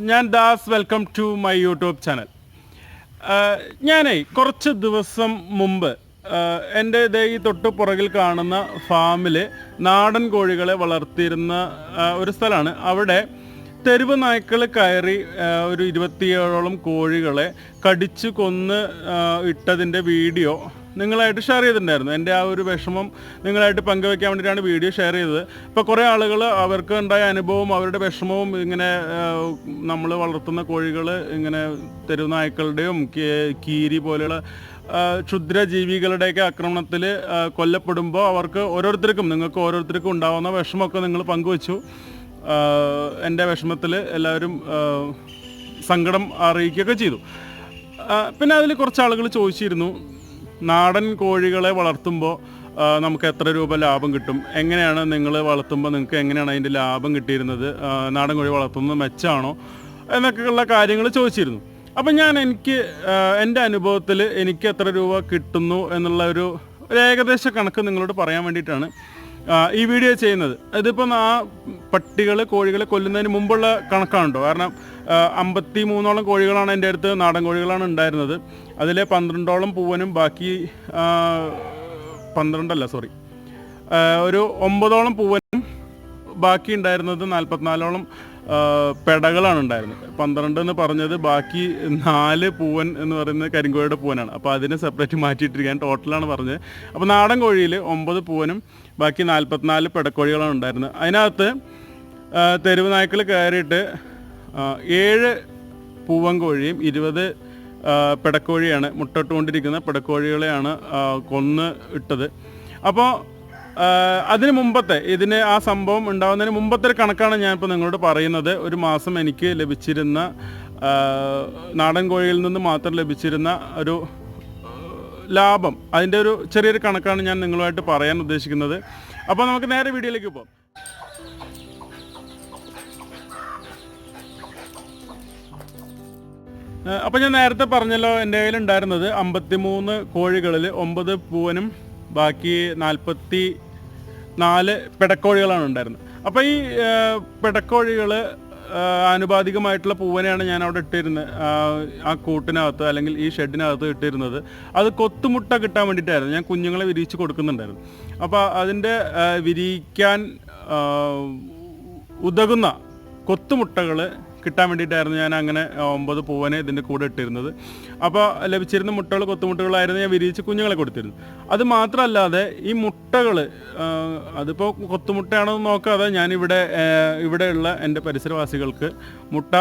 ഞാൻ Das welcome to my YouTube channel. ഞാനേ കുറച്ച് ദിവസം മുമ്പ് എന്റെ ദേ ഈ തൊട്ട് പുറകിൽ കാണുന്ന ഫാമിൽ നാടൻ കോഴികളെ വളർത്തിയിരുന്ന ഒരു സ്ഥലമാണ്. അവിടെ തെരുവ് നായ്ക്കൾ കയറി ഒരു ഇരുപത്തിയേഴോളം കോഴികളെ കടിച്ചു കൊന്ന് ഇട്ടതിന്റെ വീഡിയോ നിങ്ങളായിട്ട് ഷെയർ ചെയ്തിട്ടുണ്ടായിരുന്നു. എന്റെ ആ ഒരു വിഷമം നിങ്ങളായിട്ട് പങ്കുവെക്കാൻ വേണ്ടിയിട്ടാണ് വീഡിയോ ഷെയർ ചെയ്തത്. ഇപ്പോൾ കുറേ ആളുകൾ അവർക്ക് ഉണ്ടായ അനുഭവം അവരുടെ വിഷമവും ഇങ്ങനെ നമ്മൾ വളർത്തുന്ന കോഴികൾ ഇങ്ങനെ തെരുവുനായ്ക്കളുടെയും കീരി പോലെയുള്ള ക്ഷുദ്ര ക്ഷുദ്രജീവികളുടെയൊക്കെ ആക്രമണത്തിൽ കൊല്ലപ്പെടുമ്പോൾ അവർക്ക് ഓരോരുത്തർക്കും നിങ്ങൾക്ക് ഓരോരുത്തർക്കും ഉണ്ടാവുന്ന വിഷമമൊക്കെ നിങ്ങൾ പങ്കുവച്ചു. എന്റെ വിഷമത്തിൽ എല്ലാവരും സങ്കടം അറിയിക്കുകയൊക്കെ ചെയ്തു. പിന്നെ അതിൽ കുറച്ച് ആളുകൾ ചോദിച്ചിരുന്നു. നാടൻ കോഴികളെ വളർത്തുമ്പോൾ നമുക്ക് എത്ര രൂപ ലാഭം കിട്ടും? എങ്ങനെയാണ് നിങ്ങൾ വളർത്തുമ്പോൾ നിങ്ങൾക്ക് എങ്ങനെയാണ് അതിന്റെ ലാഭം കിട്ടിയിരുന്നത്? നാടൻ കോഴി വളർത്തുന്നത് മെച്ചമാണോ എന്നൊക്കെയുള്ള കാര്യങ്ങൾ ചോദിച്ചിരുന്നു. അപ്പം ഞാൻ എനിക്ക് എന്റെ അനുഭവത്തിൽ എനിക്ക് എത്ര രൂപ കിട്ടുന്നു എന്നുള്ള ഒരു ഒരു ഏകദേശ കണക്ക് നിങ്ങളോട് പറയാൻ വേണ്ടിയിട്ടാണ് ഈ വീഡിയോ ചെയ്യുന്നത്. ഇതിപ്പം ആ പട്ടികൾ കോഴികളെ കൊല്ലുന്നതിന് മുമ്പുള്ള കണക്കാണുണ്ടോ? കാരണം അമ്പത്തി മൂന്നോളം കോഴികളാണ് എന്റെ അടുത്ത് നാടൻ കോഴികളാണ് ഉണ്ടായിരുന്നത്. അതിലെ പന്ത്രണ്ടോളം പൂവനും ബാക്കി പന്ത്രണ്ടല്ല സോറി ഒരു ഒമ്പതോളം പൂവനും ബാക്കി ഉണ്ടായിരുന്നത് നാൽപ്പത്തിനാലോളം പെടകളാണ് ഉണ്ടായിരുന്നത്. പന്ത്രണ്ട് എന്ന് പറഞ്ഞത് ബാക്കി നാല് പൂവൻ എന്ന് പറയുന്നത് കരിങ്കോഴിയുടെ പൂവനാണ്. അപ്പോൾ അതിനെ സെപ്പറേറ്റ് മാറ്റിയിട്ടിരിക്കാൻ ടോട്ടലാണ് പറഞ്ഞത്. അപ്പോൾ നാടൻ കോഴിയിൽ ഒമ്പത് പൂവനും ബാക്കി നാൽപ്പത്തിനാല് പെടക്കോഴികളാണ് ഉണ്ടായിരുന്നത്. അതിനകത്ത് തെരുവ് നായ്ക്കൾ കയറിയിട്ട് ഏഴ് പൂവൻ കോഴിയും ഇരുപത് പെടക്കോഴിയാണ് മുട്ടിട്ടുകൊണ്ടിരിക്കുന്ന പെടക്കോഴികളെയാണ് കൊന്ന് ഇട്ടത്. അപ്പോൾ അതിന് മുമ്പത്തെ ഇതിന് ആ സംഭവം ഉണ്ടാകുന്നതിന് മുമ്പത്തെ കണക്കാണ് ഞാനിപ്പോൾ നിങ്ങളോട് പറയുന്നത്. ഒരു മാസം എനിക്ക് ലഭിച്ചിരുന്ന നാടൻ കോഴിയിൽ നിന്ന് മാത്രം ലഭിച്ചിരുന്ന ഒരു ലാഭം. അതിന്റെ ഒരു ചെറിയൊരു കണക്കാണ് ഞാൻ നിങ്ങളുമായിട്ട് പറയാൻ ഉദ്ദേശിക്കുന്നത്. അപ്പോൾ നമുക്ക് നേരെ വീഡിയോയിലേക്ക് പോകാം അപ്പോൾ ഞാൻ നേരത്തെ പറഞ്ഞല്ലോ എന്റെ കയ്യിലുണ്ടായിരുന്നത് അമ്പത്തിമൂന്ന് കോഴികളിൽ ഒമ്പത് പൂവനും ബാക്കി നാൽപ്പത്തി നാല് പെടക്കോഴികളാണ് ഉണ്ടായിരുന്നത്. അപ്പോൾ ഈ പെടക്കോഴികൾ ആനുപാതികമായിട്ടുള്ള പൂവനെയാണ് ഞാൻ അവിടെ ഇട്ടിരുന്നത്. ആ കൂട്ടിനകത്ത് അല്ലെങ്കിൽ ഈ ഷെഡിനകത്ത് ഇട്ടിരുന്നത്. അത് കൊത്തുമുട്ട കിട്ടാൻ വേണ്ടിയിട്ടായിരുന്നു. ഞാൻ കുഞ്ഞുങ്ങളെ വിരിയിച്ച് കൊടുക്കുന്നുണ്ടായിരുന്നു. അപ്പോൾ അതിന്റെ വിരിയിക്കാൻ ഉതകുന്ന കൊത്തുമുട്ടകൾ കിട്ടാൻ വേണ്ടിയിട്ടായിരുന്നു ഞാൻ അങ്ങനെ ഒമ്പത് പൂവനെ ഇതിന്റെ കൂടെ ഇട്ടിരുന്നത്. അപ്പോൾ ലഭിച്ചിരുന്ന മുട്ടകൾ കൊത്തുമുട്ടകളായിരുന്നു ഞാൻ വിരിയിച്ച് കുഞ്ഞുങ്ങളെ കൊടുത്തിരുന്നു അത് മാത്രമല്ലാതെ ഈ മുട്ടകൾ അതിപ്പോൾ കൊത്തുമുട്ടയാണോ നോക്കാതെ ഞാനിവിടെ ഇവിടെയുള്ള എന്റെ പരിസരവാസികൾക്ക് മുട്ട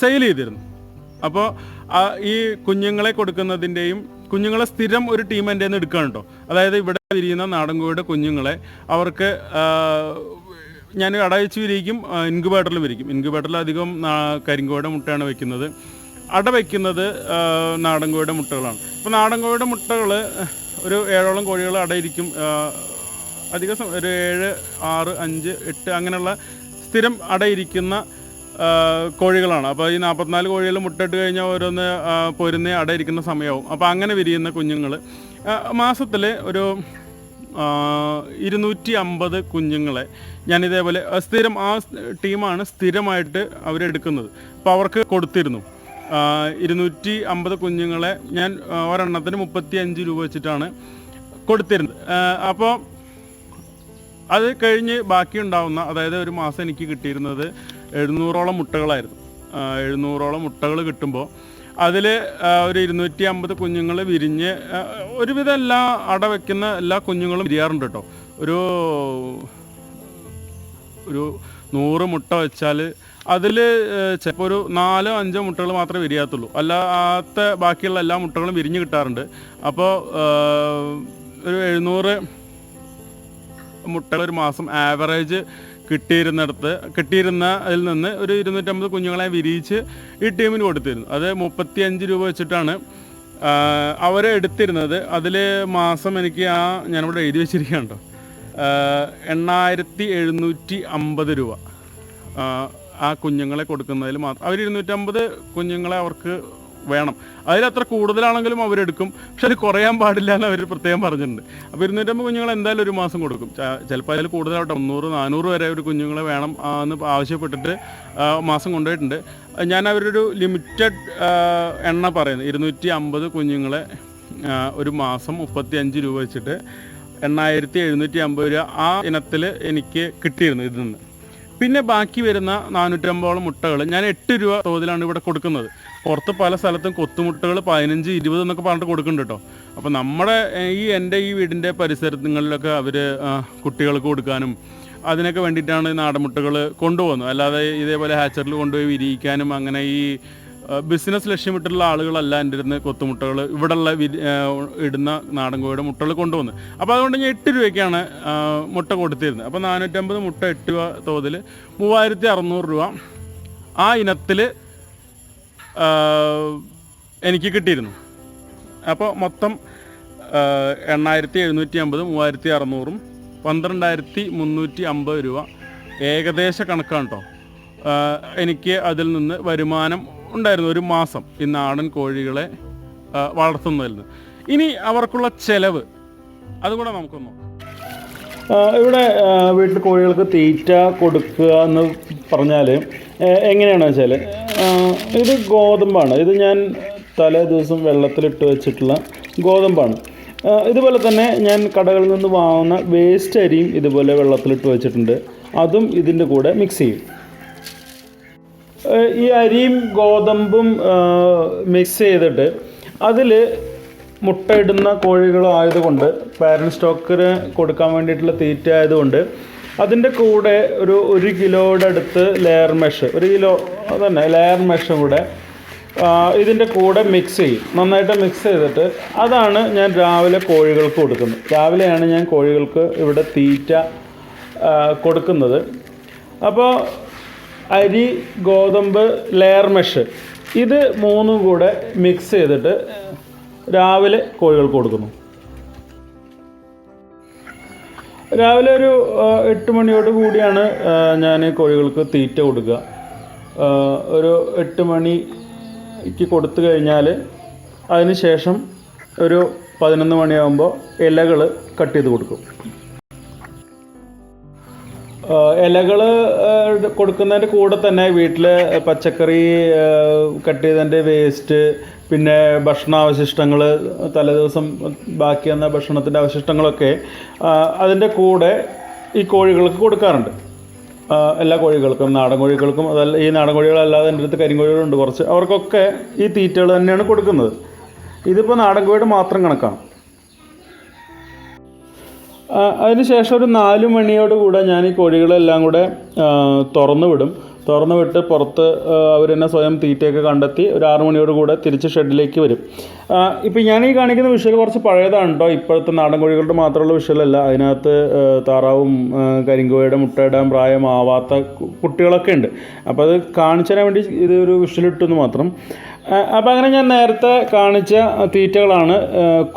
സെയിൽ ചെയ്തിരുന്നു. അപ്പോൾ ഈ കുഞ്ഞുങ്ങളെ കൊടുക്കുന്നതിന്റെയും കുഞ്ഞുങ്ങളെ സ്ഥിരം ഒരു ടീം എന്റെ നിന്ന് എടുക്കുകയാണ് കേട്ടോ. അതായത് ഇവിടെ വിരിയുന്ന നാടൻ കോഴിയുടെ കുഞ്ഞുങ്ങളെ അവർക്ക് ഞാൻ അടവച്ച് വിരിക്കും ഇൻക്യുബേറ്ററിൽ വിരിക്കും ഇൻക്യുബേറ്ററിൽ അധികം കരിങ്കോയുടെ മുട്ടയാണ് വെക്കുന്നത്. അട വയ്ക്കുന്നത് നാടൻ കോഴിയുടെ മുട്ടകളാണ്. അപ്പോൾ നാടൻ കോഴിയുടെ മുട്ടകൾ ഒരു ഏഴോളം കോഴികൾ അടയിരിക്കും അധികം ഒരു ഏഴ് ആറ് അഞ്ച് എട്ട് അങ്ങനെയുള്ള സ്ഥിരം അടയിരിക്കുന്ന കോഴികളാണ്. അപ്പോൾ ഈ നാൽപ്പത്തിനാല് കോഴികൾ മുട്ടയിട്ട് കഴിഞ്ഞാൽ ഓരോന്ന് പൊരുന്നേ അടയിരിക്കുന്ന സമയമാവും അപ്പോൾ അങ്ങനെ വിരിയുന്ന കുഞ്ഞുങ്ങൾ മാസത്തിൽ ഒരു ഇരുന്നൂറ്റി അമ്പത് കുഞ്ഞുങ്ങളെ ഞാൻ ഇതേപോലെ സ്ഥിരം ആ ടീമാണ് സ്ഥിരമായിട്ട് അവരെടുക്കുന്നത്. അപ്പോൾ അവർക്ക് കൊടുത്തിരുന്നു. ഇരുന്നൂറ്റി അമ്പത് കുഞ്ഞുങ്ങളെ ഞാൻ ഒരെണ്ണത്തിന് മുപ്പത്തി അഞ്ച് രൂപ വെച്ചിട്ടാണ് കൊടുത്തിരുന്നത്. അപ്പോൾ അത് കഴിഞ്ഞ് ബാക്കി ഉണ്ടാവുന്ന അതായത് ഒരു മാസം എനിക്ക് കിട്ടിയിരുന്നത് എഴുന്നൂറോളം മുട്ടകളായിരുന്നു. എഴുന്നൂറോളം മുട്ടകൾ കിട്ടുമ്പോൾ അതിൽ ഒരു ഇരുന്നൂറ്റി അമ്പത് കുഞ്ഞുങ്ങൾ വിരിഞ്ഞ് ഒരുവിധം എല്ലാ അട വയ്ക്കുന്ന എല്ലാ കുഞ്ഞുങ്ങളും വിരിയാറുണ്ട് കേട്ടോ. ഒരു ഒരു നൂറ് മുട്ട വെച്ചാൽ അതിൽ ചിലപ്പോൾ ഒരു നാലോ അഞ്ചോ മുട്ടകൾ മാത്രമേ വിരിയാത്തുള്ളൂ. അല്ലാത്ത ബാക്കിയുള്ള എല്ലാ മുട്ടകളും വിരിഞ്ഞ് കിട്ടാറുണ്ട്. അപ്പോൾ ഒരു എഴുന്നൂറ് മുട്ടകൾ ഒരു മാസം ആവറേജ് കിട്ടിയിരുന്നിടത്ത് കിട്ടിയിരുന്ന അതിൽ നിന്ന് ഒരു ഇരുന്നൂറ്റമ്പത് കുഞ്ഞുങ്ങളെ വിരിയിച്ച് ഈ ടീമിന് കൊടുത്തിരുന്നു. അത് മുപ്പത്തി അഞ്ച് രൂപ വെച്ചിട്ടാണ് അവരെ എടുത്തിരുന്നത്. അതിൽ മാസം എനിക്ക് ആ ഞാനിവിടെ എഴുതി വെച്ചിരിക്കുകയാണ് കേട്ടോ എണ്ണായിരത്തി എഴുന്നൂറ്റി അമ്പത് രൂപ ആ കുഞ്ഞുങ്ങളെ കൊടുക്കുന്നതിൽ മാത്രം. അവർ ഇരുന്നൂറ്റമ്പത് കുഞ്ഞുങ്ങളെ അവർക്ക് വേണം. അതിലത്ര കൂടുതലാണെങ്കിലും അവരെടുക്കും. പക്ഷെ അത് കുറയാൻ പാടില്ല എന്ന് അവർ പ്രത്യേകം പറഞ്ഞിട്ടുണ്ട്. അപ്പോൾ ഇരുന്നൂറ്റമ്പത് കുഞ്ഞുങ്ങൾ എന്തായാലും ഒരു മാസം കൊടുക്കും. ചിലപ്പോൾ അതിൽ കൂടുതലാവട്ടെ മുന്നൂറ് നാനൂറ് വരെ ഒരു കുഞ്ഞുങ്ങളെ വേണം എന്ന് ആവശ്യപ്പെട്ടിട്ട് മാസം കൊണ്ടുപോയിട്ടുണ്ട്. ഞാൻ അവരൊരു ലിമിറ്റഡ് എണ്ണ പറയുന്നത് ഇരുന്നൂറ്റി അമ്പത് കുഞ്ഞുങ്ങളെ ഒരു മാസം മുപ്പത്തി അഞ്ച് രൂപ വെച്ചിട്ട് എണ്ണായിരത്തി എഴുന്നൂറ്റി അമ്പത് രൂപ ആ ഇനത്തിൽ എനിക്ക് കിട്ടിയിരുന്നു ഇതിൽ നിന്ന്. പിന്നെ ബാക്കി വരുന്ന നാനൂറ്റമ്പതോളം മുട്ടകൾ. ഞാൻ എട്ട് രൂപ തോതിലാണ് ഇവിടെ കൊടുക്കുന്നത്. പുറത്ത് പല സ്ഥലത്തും കൊത്തുമുട്ടകൾ പതിനഞ്ച് ഇരുപത് എന്നൊക്കെ പറഞ്ഞിട്ട് കൊടുക്കുന്നുണ്ട് കേട്ടോ അപ്പോൾ നമ്മുടെ ഈ എന്റെ ഈ വീടിന്റെ പരിസരങ്ങളിലൊക്കെ അവർ കുട്ടികൾക്ക് കൊടുക്കാനും അതിനൊക്കെ വേണ്ടിയിട്ടാണ് ഈ നാടൻ മുട്ടകൾ കൊണ്ടുപോകുന്നത്. അല്ലാതെ ഇതേപോലെ ഹാച്ചറിൽ കൊണ്ടുപോയി വിരിയിക്കാനും അങ്ങനെ ഈ ബിസിനസ് ലക്ഷ്യമിട്ടുള്ള ആളുകളല്ല എന്റെ ഇരുന്ന് കൊത്തുമുട്ടകൾ. ഇവിടെയുള്ള ഇടുന്ന നാടൻ കോഴിയുടെ മുട്ടകൾ കൊണ്ടുവന്ന്. അപ്പോൾ അതുകൊണ്ട് ഞാൻ എട്ട് രൂപയ്ക്കാണ് മുട്ട കൊടുത്തിരുന്നത്. അപ്പോൾ നാനൂറ്റമ്പത് മുട്ട എട്ട് രൂപ തോതിൽ മൂവായിരത്തി അറുന്നൂറ് രൂപ ആ ഇനത്തിൽ എനിക്ക് കിട്ടിയിരുന്നു. അപ്പോൾ മൊത്തം എണ്ണായിരത്തി എഴുന്നൂറ്റി അമ്പത് മൂവായിരത്തി അറുന്നൂറും പന്ത്രണ്ടായിരത്തി മുന്നൂറ്റി അമ്പത് രൂപ ഏകദേശ കണക്കാണ് കേട്ടോ. എനിക്ക് അതിൽ നിന്ന് വരുമാനം ഉണ്ടായിരുന്നു ഒരു മാസം ഈ നാടൻ കോഴികളെ വളർത്തുന്നതിൽ നിന്ന്. ഇനി അവർക്കുള്ള ചെലവ് അതുകൂടെ നമുക്കൊന്ന് ഇവിടെ വീട്ടിൽ കോഴികൾക്ക് തീറ്റ കൊടുക്കുക എന്ന് പറഞ്ഞാൽ എങ്ങനെയാണെന്ന് വെച്ചാൽ ഇത് ഗോതമ്പാണ്. ഇത് ഞാൻ തലേ ദിവസം വെള്ളത്തിലിട്ട് വെച്ചിട്ടുള്ള ഗോതമ്പാണ്. ഇതുപോലെ തന്നെ ഞാൻ കടകളിൽ നിന്ന് വാങ്ങുന്ന വേസ്റ്റ് അരിയും ഇതുപോലെ വെള്ളത്തിലിട്ട് വെച്ചിട്ടുണ്ട്. അതും ഇതിന്റെ കൂടെ മിക്സ് ചെയ്യും. ഈ അരിയും ഗോതമ്പും മിക്സ് ചെയ്തിട്ട് അതിൽ മുട്ടയിടുന്ന കോഴികളായതുകൊണ്ട് പാരന്റ് സ്റ്റോക്കിന് കൊടുക്കാൻ വേണ്ടിയിട്ടുള്ള തീറ്റ ആയതുകൊണ്ട് അതിന്റെ കൂടെ ഒരു ഒരു കിലോയുടെ അടുത്ത് ലെയർ മെഷ് ഒരു കിലോ അതന്നെ ലെയർ മെഷും കൂടെ ഇതിന്റെ കൂടെ മിക്സ് ചെയ്യും. നന്നായിട്ട് മിക്സ് ചെയ്തിട്ട് അതാണ് ഞാൻ രാവിലെ കോഴികൾക്ക് കൊടുക്കുന്നത്. രാവിലെയാണ് ഞാൻ കോഴികൾക്ക് ഇവിടെ തീറ്റ കൊടുക്കുന്നത്. അപ്പോൾ അരി ഗോതമ്പ് ലെയർ മെഷ് ഇത് മൂന്നും കൂടെ മിക്സ് ചെയ്തിട്ട് രാവിലെ കോഴികൾക്ക് കൊടുക്കുന്നു. രാവിലെ ഒരു എട്ട് മണിയോട് കൂടിയാണ് ഞാൻ കോഴികൾക്ക് തീറ്റ കൊടുക്കുക. ഒരു എട്ട് മണിക്ക് കൊടുത്തു കഴിഞ്ഞാൽ അതിന് ശേഷം ഒരു പതിനൊന്ന് മണിയാകുമ്പോൾ ഇലകൾ കട്ട് ചെയ്ത് കൊടുക്കും. ഇലകൾ കൊടുക്കുന്നതിന്റെ കൂടെ തന്നെ വീട്ടിലെ പച്ചക്കറി കട്ട് ചെയ്തതിന്റെ വേസ്റ്റ് പിന്നെ ഭക്ഷണാവശിഷ്ടങ്ങൾ തലേദിവസം ബാക്കി വന്ന ഭക്ഷണത്തിന്റെ അവശിഷ്ടങ്ങളൊക്കെ അതിന്റെ കൂടെ ഈ കോഴികൾക്ക് കൊടുക്കാറുണ്ട്. എല്ലാ കോഴികൾക്കും നാടൻ കോഴികൾക്കും അതല്ല ഈ നാടൻ കോഴികളല്ലാതെ എന്റെ അടുത്ത് കരിങ്കോഴികളുണ്ട് കുറച്ച്. അവർക്കൊക്കെ ഈ തീറ്റകൾ തന്നെയാണ് കൊടുക്കുന്നത്. ഇതിപ്പോൾ നാടൻ കോഴിയുടെ മാത്രം കണക്കാണ്. അതിനുശേഷം ഒരു നാല് മണിയോട് കൂടെ ഞാൻ ഈ കോഴികളെല്ലാം കൂടെ തുറന്നു വിടും. തുറന്നു വിട്ട് പുറത്ത് അവർ തന്നെ സ്വയം തീറ്റയൊക്കെ കണ്ടെത്തി ഒരു ആറു മണിയോട് കൂടെ തിരിച്ച് ഷെഡിലേക്ക് വരും. ഇപ്പം ഞാൻ ഈ കാണിക്കുന്ന വിഷ്വൽ കുറച്ച് പഴയതാണ് കേട്ടോ ഇപ്പോഴത്തെ നാടൻ കോഴികളുടെ മാത്രമുള്ള വിഷയമല്ല. അതിനകത്ത് താറാവും കരിങ്കോയുടെ മുട്ടയിടാൻ പ്രായമാവാത്ത കുട്ടികളൊക്കെ ഉണ്ട്. അപ്പോൾ അത് കാണിച്ചു വേണ്ടി ഇതൊരു ഇട്ടെന്ന് മാത്രം. അപ്പോൾ അങ്ങനെ ഞാൻ നേരത്തെ കാണിച്ച തീറ്റകളാണ്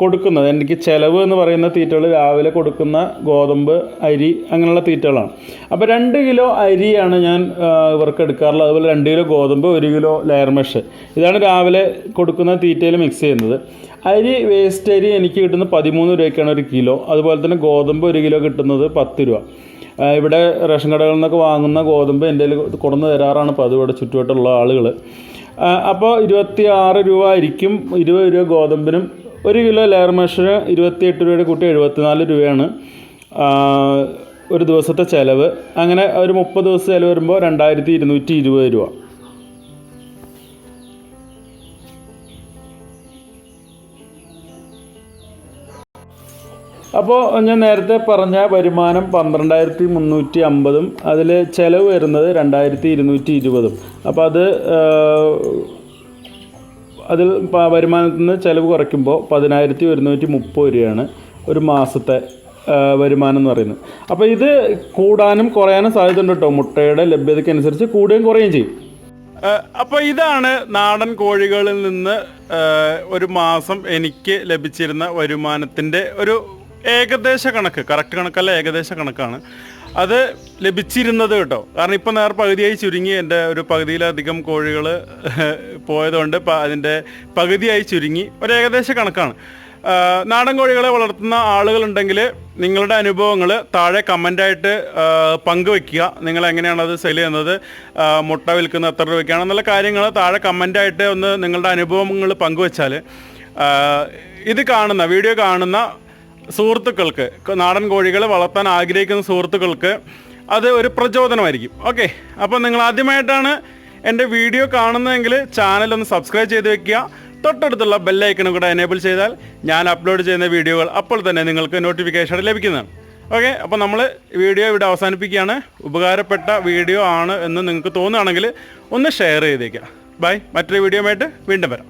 കൊടുക്കുന്നത്. എനിക്ക് ചിലവ് എന്ന് പറയുന്ന തീറ്റകൾ രാവിലെ കൊടുക്കുന്ന ഗോതമ്പ് അരി അങ്ങനെയുള്ള തീറ്റകളാണ്. അപ്പോൾ രണ്ട് കിലോ അരിയാണ് ഞാൻ ഇവർക്ക് എടുക്കാറുള്ളത്. അതുപോലെ രണ്ട് കിലോ ഗോതമ്പ് ഒരു കിലോ ലെയർ മെഷ് ഇതാണ് രാവിലെ കൊടുക്കുന്ന തീറ്റയിൽ മിക്സ് ചെയ്യുന്നത്. അരി വേസ്റ്റ് അരി എനിക്ക് കിട്ടുന്നത് പതിമൂന്ന് രൂപയ്ക്കാണ് ഒരു കിലോ. അതുപോലെ തന്നെ ഗോതമ്പ് ഒരു കിലോ കിട്ടുന്നത് പത്ത് രൂപ. ഇവിടെ റേഷൻ കടകളിൽ നിന്നൊക്കെ വാങ്ങുന്ന ഗോതമ്പ് എന്റെ കൊണ്ടുവന്ന് തരാറാണ്. ഇവിടെ ചുറ്റുവട്ടമുള്ള ആളുകൾ അപ്പോൾ ഇരുപത്തി ആറ് രൂപ ആയിരിക്കും ഇരുപത് രൂപ ഗോതമ്പിനും. ഒരു കിലോ ലെയർ മെഷറിന് ഇരുപത്തിയെട്ട് രൂപയുടെ കൂട്ടി എഴുപത്തിനാല് രൂപയാണ്. ഒരു ദിവസത്തെ ചിലവ്. അങ്ങനെ ഒരു മുപ്പത് ദിവസം ചിലവ് വരുമ്പോൾ രണ്ടായിരത്തി ഇരുന്നൂറ്റി ഇരുപത് രൂപ. അപ്പോൾ ഞാൻ നേരത്തെ പറഞ്ഞ വരുമാനം പന്ത്രണ്ടായിരത്തി മുന്നൂറ്റി അമ്പതും അതിൽ ചിലവ് വരുന്നത് രണ്ടായിരത്തി ഇരുന്നൂറ്റി ഇരുപതും അപ്പോൾ അത് അതിൽ വരുമാനത്തിൽ നിന്ന് ചിലവ് കുറയ്ക്കുമ്പോൾ പതിനായിരത്തി ഒരുന്നൂറ്റി മുപ്പത് രൂപയാണ് ഒരു മാസത്തെ വരുമാനം എന്ന് പറയുന്നത്. അപ്പോൾ ഇത് കൂടാനും കുറയാനും സാധ്യതയുണ്ട് കേട്ടോ. മുട്ടയുടെ ലഭ്യതയ്ക്കനുസരിച്ച് കൂടുകയും കുറയുകയും ചെയ്യും. അപ്പോൾ ഇതാണ് നാടൻ കോഴികളിൽ നിന്ന് ഒരു മാസം എനിക്ക് ലഭിച്ചിരുന്ന വരുമാനത്തിന്റെ ഒരു ഏകദേശ കണക്ക് കറക്റ്റ് കണക്കല്ല ഏകദേശ കണക്കാണ് അത് ലഭിച്ചിരുന്നത് കേട്ടോ. കാരണം ഇപ്പം നേർ പകുതിയായി ചുരുങ്ങി. എന്റെ ഒരു പകുതിയിലധികം കോഴികൾ പോയതുകൊണ്ട് അതിന്റെ പകുതിയായി ചുരുങ്ങി. ഒരു ഏകദേശ കണക്കാണ് നാടൻ കോഴികളെ വളർത്തുന്ന ആളുകളുണ്ടെങ്കിൽ നിങ്ങളുടെ അനുഭവങ്ങൾ താഴെ കമന്റായിട്ട് പങ്കുവെക്കുക. നിങ്ങൾ എങ്ങനെയാണ് അത് സെൽ ചെയ്യുന്നത് മുട്ട വിൽക്കുന്ന എത്ര രൂപയ്ക്കാണ്? എന്നുള്ള കാര്യങ്ങൾ താഴെ കമന്റായിട്ട് ഒന്ന് നിങ്ങളുടെ അനുഭവങ്ങൾ പങ്കുവെച്ചാൽ ഇത് കാണുന്ന വീഡിയോ കാണുന്ന സുഹൃത്തുക്കൾക്ക് നാടൻ കോഴികളെ വളർത്താൻ ആഗ്രഹിക്കുന്ന സുഹൃത്തുക്കൾക്ക് അത് ഒരു പ്രചോദനമായിരിക്കും. ഓക്കെ അപ്പോൾ നിങ്ങൾ ആദ്യമായിട്ടാണ് എന്റെ വീഡിയോ കാണുന്നതെങ്കിൽ ചാനൽ ഒന്ന് സബ്സ്ക്രൈബ് ചെയ്ത് വെക്കുക. തൊട്ടടുത്തുള്ള ബെല്ലൈക്കണും കൂടെ എനേബിൾ ചെയ്താൽ ഞാൻ അപ്ലോഡ് ചെയ്യുന്ന വീഡിയോകൾ അപ്പോൾ തന്നെ നിങ്ങൾക്ക് നോട്ടിഫിക്കേഷൻ ലഭിക്കുന്നതാണ്. ഓക്കെ അപ്പോൾ നമ്മൾ വീഡിയോ ഇവിടെ അവസാനിപ്പിക്കുകയാണ്. ഉപകാരപ്പെട്ട വീഡിയോ ആണ് എന്ന് നിങ്ങൾക്ക് തോന്നുകയാണെങ്കിൽ ഒന്ന് ഷെയർ ചെയ്തേക്കുക. ബൈ മറ്റൊരു വീഡിയോ ആയിട്ട് വീണ്ടും വരാം.